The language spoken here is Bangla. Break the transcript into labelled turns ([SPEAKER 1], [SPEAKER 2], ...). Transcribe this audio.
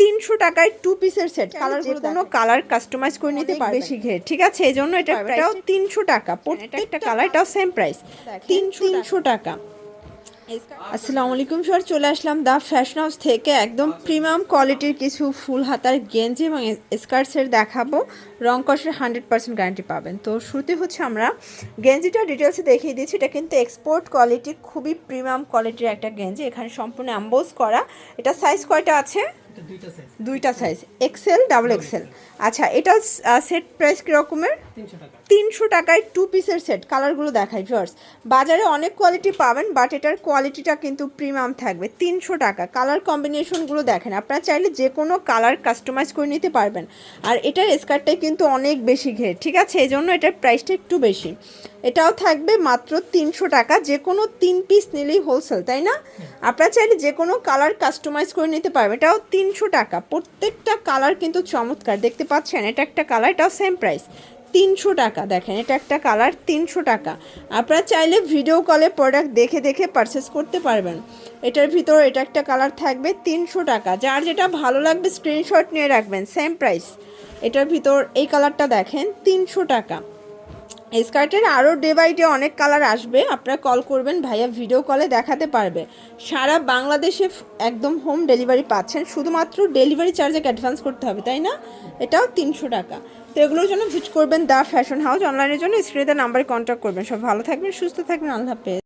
[SPEAKER 1] তিনশো
[SPEAKER 2] টাকায় টু পিসের সেট কালার কোনো কালার কাস্টমাইজ করে নিতে পারবে। বেশি। ঘের ঠিক আছে এই জন্য এটা এটাও তিনশো টাকা। প্রত্যেকটা কালার এটাও সেম প্রাইস তিন তিনশো টাকা। আসসালামু আলাইকুম স্যার চলে আসলাম দা ফ্যাশন হাউস থেকে একদম প্রিমিয়াম কোয়ালিটির কিছু ফুল হাতার গেঞ্জি এবং স্কার্টসের দেখাবো। রং কষের হান্ড্রেড পার্সেন্ট গ্যারান্টি পাবেন। তো শুরুতে হচ্ছে আমরা গেঞ্জিটা ডিটেলসে দেখিয়ে দিচ্ছি। এটা কিন্তু এক্সপোর্ট কোয়ালিটি খুবই প্রিমিয়াম কোয়ালিটির একটা গেঞ্জি। এখানে সম্পূর্ণ অ্যাম্বোজ করা। এটা সাইজ কয়টা আছে?
[SPEAKER 1] দুইটা সাইজ
[SPEAKER 2] এক্সেল ডাবল এক্সেল আচ্ছা এটা সেট প্রাইস কীরকমের?
[SPEAKER 1] তিনশো
[SPEAKER 2] টাকায় টু পিসের সেট কালারগুলো দেখাই ভিউয়ার্স বাজারে অনেক কোয়ালিটি পাবেন বাট এটার কোয়ালিটিটা কিন্তু প্রিমিয়াম থাকবে। তিনশো টাকা। কালার কম্বিনেশনগুলো দেখেন। আপনারা চাইলে যে কোনো কালার কাস্টমাইজ করে নিতে পারবেন। আর এটার স্কার্টটাই কিন্তু অনেক বেশি ঘের ঠিক আছে? এই জন্য এটার প্রাইসটা একটু বেশি। এটাও থাকবে মাত্র তিনশো টাকা। যে কোনো তিন পিস নিলেই হোলসেল তাই না? আপনারা চাইলে যে কোনো কালার কাস্টমাইজ করে নিতে পারবে এটাও তিনশো টাকা। প্রত্যেকটা কালার কিন্তু চমৎকার। দেখতে পাচ্ছেন, এটা একটা কালার এটাও সেম প্রাইস তিনশো টাকা, দেখেন, এটা একটা কালার তিনশো টাকা। আপনারা চাইলে ভিডিও কলে প্রোডাক্ট দেখে দেখে পারচেস করতে পারবেন। এটার ভিতর এটা একটা কালার থাকবে তিনশো টাকা। যার যেটা ভালো লাগবে স্ক্রিনশট নিয়ে রাখবেন সেম প্রাইস এটার ভিতর এই কালারটা দেখেন, তিনশো টাকা। স্কার্টের আরও ডে বাই ডে অনেক কালার আসবে। আপনারা কল করবেন, ভাইয়া ভিডিও কলে দেখাতে পারবে। সারা বাংলাদেশে একদম হোম ডেলিভারি পাচ্ছেন। শুধুমাত্র ডেলিভারি চার্জে অ্যাডভান্স করতে হবে, তাই না? এটাও তিনশো টাকা। তো এগুলোর জন্য ভিজিট করবেন দ্য ফ্যাশন হাউস অনলাইনের জন্য স্ক্রিনে নাম্বারে কন্ট্যাক্ট করবেন। সব ভালো থাকবেন, সুস্থ থাকবেন। আল্লাহ হাফেজ।